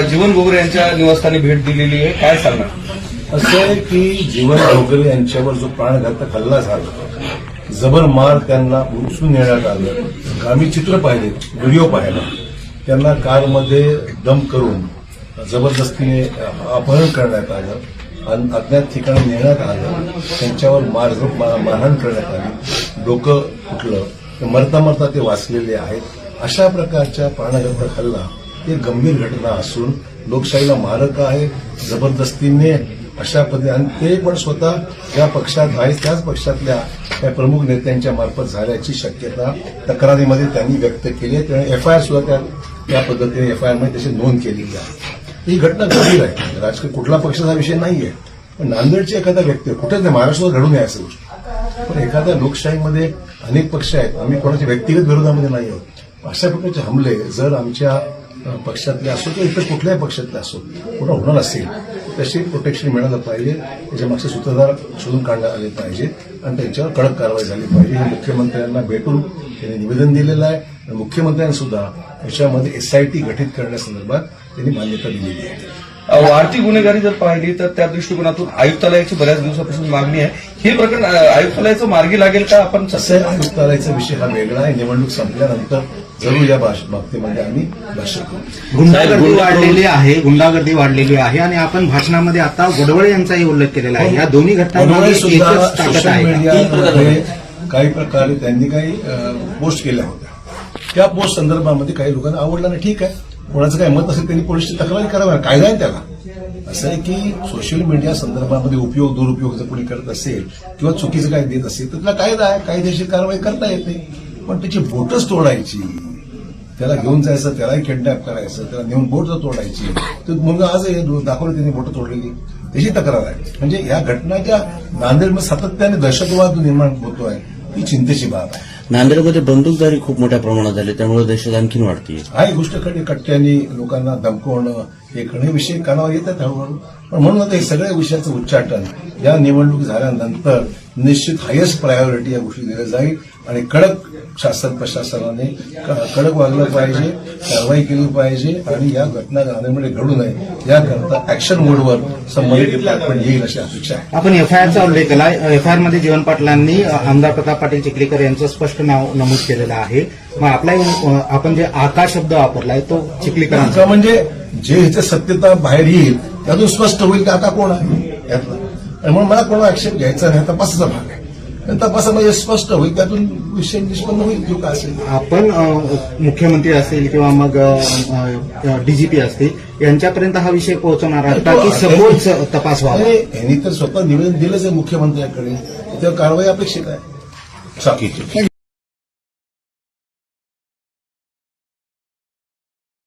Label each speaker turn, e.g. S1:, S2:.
S1: जीवन गोगरे यांच्या निवासस्थानी भेट दिलेली आहे. काय सांगणार?
S2: असं आहे की जीवन वगैरे यांच्यावर जो प्राणघातक हल्ला झाला जबर मार त्यांना उचलून नेण्यात आलं. आम्ही चित्र पाहिले व्हिडिओ पाहिला. त्यांना कारमध्ये दम करून जबरदस्तीने अपहरण करण्यात आलं आणि अज्ञात ठिकाणी नेण्यात आलं. त्यांच्यावर मार मा- मारहाण करण्यात आली. डोकं फुटलं. मरता मरता ते वाचलेले आहेत. अशा प्रकारच्या प्राणघातक हल्ला ही गंभीर घटना असून लोकशाहीला मारक आहे जबरदस्तीने अशा पद्धती आणि ते पण स्वतः ज्या पक्षात आहे त्याच पक्षातल्या त्या प्रमुख नेत्यांच्या मार्फत झाल्याची शक्यता तक्रारीमध्ये त्यांनी व्यक्त केली आहे. त्यामुळे आर सुद्धा त्या त्या पद्धतीने एफआयआरमध्ये त्याची नोंद केलेली आहे. ही घटना गंभीर आहे. राजकीय कुठला पक्षाचा विषय नाहीये. पण नांदेडची एखादा व्यक्ती कुठेच नाही महाराष्ट्रावर घडून नये असं गोष्ट. पण एखाद्या लोकशाहीमध्ये अनेक पक्ष आहेत. आम्ही कोणाच्या व्यक्तिगत विरोधामध्ये नाही आहोत. अशा प्रकारचे हमले जर आमच्या पक्षातले असो किंवा इतर कुठल्याही पक्षातले असो कुठं होणार असेल तशी प्रोटेक्शन मिळालं पाहिजे त्याच्या मागचे सूत्रधार शोधून काढण्यात आले पाहिजे आणि त्यांच्यावर कडक कारवाई झाली पाहिजे. हे मुख्यमंत्र्यांना भेटून त्यांनी निवेदन दिलेलं आहे आणि मुख्यमंत्र्यांनी सुद्धा याच्यामध्ये एसआयटी गठीत करण्यासंदर्भात त्यांनी मान्यता दिलेली आहे.
S1: वाढती गुन्हेगारी जर पाहिली तर त्या दृष्टिकोनातून आयुक्तालयाची बऱ्याच दिवसापासून मागणी आहे. हे प्रकरण आयुक्तालयाचं मार्गी लागेल का आपण
S2: आहे, आयुक्तालयाचा विषय हा वेगळा आहे. निवडणूक संपल्यानंतर जरूर या बाबतीमध्ये आम्ही भाष्य करू.
S3: गुंडागर्दी वाढलेली आहे. गुंडागर्दी वाढलेली आहे आणि आपण भाषणामध्ये आता गोडवळे यांचाही उल्लेख केलेला आहे. या दोन्ही घटनांमध्ये
S2: काही प्रकारे त्यांनी काही पोस्ट केल्या होत्या. त्या पोस्ट संदर्भामध्ये काही लोकांना आवडलं नाही. ठीक आहे. कोणाचं काय मत असेल त्यांनी पोलिसची तक्रारी करावी. कायदा आहे त्याला. असं आहे की सोशल मीडिया संदर्भामध्ये उपयोग दुरुपयोग जर कोणी करत असेल किंवा चुकीचं काय देत असेल तर त्याला कायदा आहे. कायदेशीर कारवाई करता येते पण त्याची बोटच तोडायची त्याला घेऊन जायचं त्यालाही किडनॅप करायचं त्याला नेऊन बोट जर तोडायची तर मुलगा आज दाखवलं त्यांनी बोट तोडलेली. त्याची तक्रार आहे. म्हणजे या घटना ज्या नांदेडमध्ये सातत्याने दहशतवाद निर्माण होतोय ही चिंतेची बाब आहे.
S4: नांदेडमध्ये बंदूकदारी खूप मोठ्या प्रमाणात झाली त्यामुळे दहशत आणखीन वाढते
S2: हा गोष्टकडे कट्ट्यानी लोकांना धमकवणं हे करणं विषय कानावर येतात हळूहळू. पण म्हणून आता हे सगळ्या विषयाचं उच्चाटन या निवडणूक झाल्यानंतर निश्चित हायेस्ट प्रायोरिटी या गोष्टी दिल्या जाईल. आणि कडक शासन प्रशासनाने कडक वागलं पाहिजे कारवाई केली पाहिजे आणि या घटना नांदेडमध्ये घडू नये. याकरता ऍक्शन मोडवर संबंधित डिपार्टमेंट येईल अशी अपेक्षा आहे.
S3: आपण एफआयआरचा उल्लेख केला एफआयआरमध्ये जीवन पाटलांनी आमदार प्रताप पाटील चिखलीकर यांचं स्पष्ट नाव नमूद केलेलं आहे. मग आपला आपण जे आका शब्द वापरलाय तो चिखलीकरांचा.
S2: म्हणजे जे ह्याचं सत्यता बाहेर येईल त्यातून स्पष्ट होईल की आता कोण आहे? यातलं. आणि म्हणून मला कोणा आक्षेप घ्यायचा नाही तपासाचा भाग आहे. तपासामध्ये स्पष्ट होईल त्यातून विषय निष्पन्न होईल जो काय असेल.
S3: आपण मुख्यमंत्री असतील किंवा मग डीजीपी असतील यांच्यापर्यंत हा विषय पोहोचवणार आहात का? की तपास व्हावा?
S2: यांनी तर स्वतः निवेदन दिलंच आहे मुख्यमंत्र्यांकडे. त्यावर कारवाई अपेक्षित आहे.